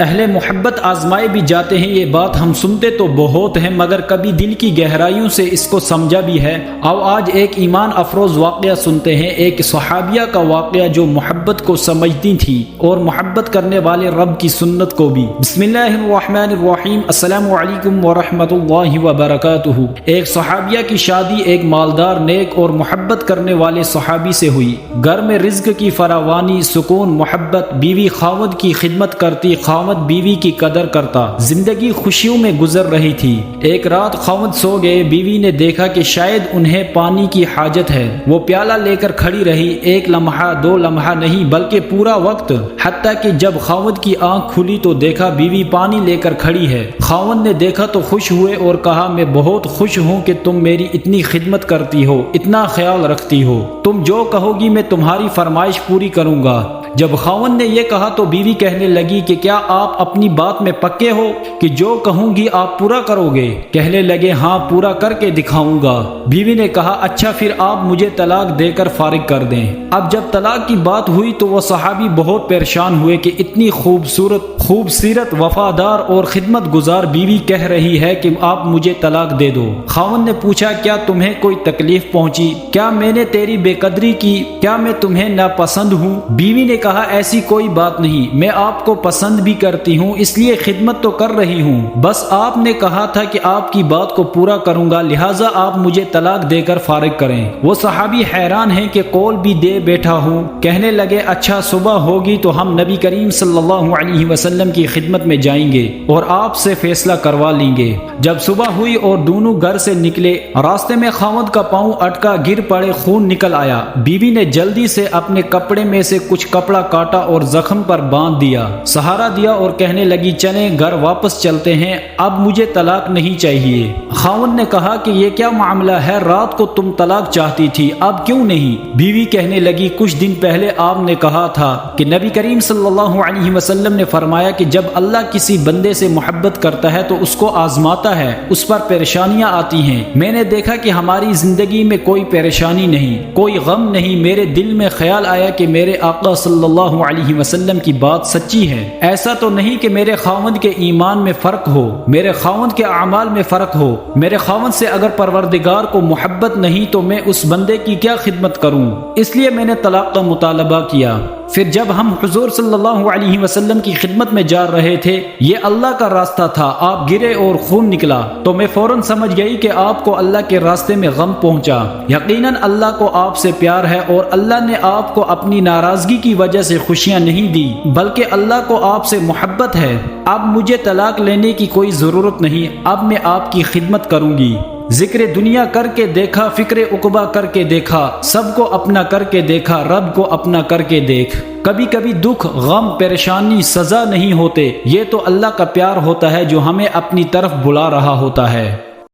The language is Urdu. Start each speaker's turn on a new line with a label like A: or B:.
A: اہل محبت آزمائے بھی جاتے ہیں، یہ بات ہم سنتے تو بہت ہیں، مگر کبھی دل کی گہرائیوں سے اس کو سمجھا بھی ہے۔ آؤ آج ایک ایمان افروز واقعہ سنتے ہیں، ایک صحابیہ کا واقعہ جو محبت کو سمجھتی تھی اور محبت کرنے والے رب کی سنت کو بھی۔ بسم اللہ الرحمن الرحیم، السلام علیکم ورحمۃ اللہ وبرکاتہ۔ ایک صحابیہ کی شادی ایک مالدار نیک اور محبت کرنے والے صحابی سے ہوئی۔ گھر میں رزق کی فراوانی، سکون، محبت، بیوی خاوند کی خدمت کرتی، خاوند بیوی کی قدر کرتا۔ زندگی خوشیوں میں گزر رہی تھی۔ ایک رات خاوند سو گئے۔ بیوی نے دیکھا کہ شاید انہیں پانی کی حاجت ہے۔ وہ پیالہ لے کر کھڑی رہی۔ ایک لمحہ، دو لمحہ نہیں، بلکہ پورا وقت۔ حتیٰ کہ جب خاوند کی آنکھ کھلی تو دیکھا بیوی پانی لے کر کھڑی ہے۔ خاوند نے دیکھا تو خوش ہوئے اور کہا، میں بہت خوش ہوں کہ تم میری اتنی خدمت کرتی ہو، اتنا خیال رکھتی ہو۔ تم جو کہو گی، میں تمہاری فرمائش پوری کروں گا۔ جب خاون نے یہ کہا تو بیوی کہنے لگی کہ کیا آپ اپنی بات میں پکے ہو کہ جو کہوں گی آپ پورا کرو گے۔ کہنے لگے ہاں پورا کر کے دکھاؤں گا۔ بیوی نے کہا اچھا پھر آپ مجھے طلاق دے کر فارغ کر دیں۔ اب جب طلاق کی بات ہوئی تو وہ صحابی بہت پریشان ہوئے کہ اتنی خوبصورت خوبصورت وفادار اور خدمت گزار بیوی کہہ رہی ہے کہ آپ مجھے طلاق دے دو۔ خاون نے پوچھا، کیا تمہیں کوئی تکلیف پہنچی؟ کیا میں نے تیری بے قدری کی؟ کیا میں تمہیں ناپسند ہوں؟ بیوی نے کہا، ایسی کوئی بات نہیں، میں آپ کو پسند بھی کرتی ہوں، اس لیے خدمت تو کر رہی ہوں۔ بس آپ نے کہا تھا کہ آپ کی بات کو پورا کروں گا، لہٰذا آپ مجھے طلاق دے کر فارغ کریں۔ وہ صحابی حیران ہیں کہ کول بھی دے بیٹھا ہوں۔ کہنے لگے اچھا صبح ہوگی تو ہم نبی کریم صلی اللہ علیہ وسلم کی خدمت میں جائیں گے اور آپ سے فیصلہ کروا لیں گے۔ جب صبح ہوئی اور دونوں گھر سے نکلے، راستے میں خاوند کا پاؤں اٹکا، گر پڑے، خون نکل آیا۔ بیوی نے جلدی سے اپنے کپڑے میں سے کچھ کپڑا کاٹا اور زخم پر باندھ دیا۔ سہارا دیا اور کہنے لگی، چلیں گھر واپس چلتے ہیں، اب مجھے طلاق نہیں چاہیے۔ خاون نے کہا کہ یہ کیا معاملہ ہے، رات کو تم طلاق چاہتی تھی، اب کیوں نہیں؟ بیوی کہنے لگی، کچھ دن پہلے آپ نے کہا تھا کہ نبی کریم صلی اللہ علیہ وسلم نے فرمایا کہ جب اللہ کسی بندے سے محبت کرتا ہے تو اس کو آزماتا ہے، اس پر پریشانیاں آتی ہیں۔ میں نے دیکھا کہ ہماری زندگی میں کوئی پریشانی نہیں، کوئی غم نہیں، میرے دل میں خیال آیا کہ میرے آقا صلی اللہ علیہ وسلم کی بات سچی ہے۔ ایسا تو تو نہیں کہ میرے خاوند کے ایمان میں فرق ہو، میرے خاوند کے اعمال میں فرق ہو۔ میرے خاوند سے اگر پروردگار کو محبت نہیں تو میں اس بندے کی کیا خدمت کروں؟ اس لیے میں نے طلاق کا مطالبہ کیا۔ پھر جب ہم حضور صلی اللہ علیہ وسلم کی خدمت میں جا رہے تھے، یہ اللہ کا راستہ تھا، آپ گرے اور خون نکلا۔ تو میں فوراً سمجھ گئی کہ آپ کو اللہ کے راستے میں غم پہنچا۔ یقیناً اللہ کو آپ سے پیار ہے اور اللہ نے آپ کو اپنی ناراضگی کی وجہ سے خوشیاں نہیں دی، بلکہ اللہ کو آپ سے محبت ہے۔ اب مجھے طلاق لینے کی کوئی ضرورت نہیں، اب میں آپ کی خدمت کروں گی۔ ذکر دنیا کر کے دیکھا، فکر اقبا کر کے دیکھا، سب کو اپنا کر کے دیکھا، رب کو اپنا کر کے دیکھ۔ کبھی کبھی دکھ، غم، پریشانی، سزا نہیں ہوتے، یہ تو اللہ کا پیار ہوتا ہے جو ہمیں اپنی طرف بلا رہا ہوتا ہے۔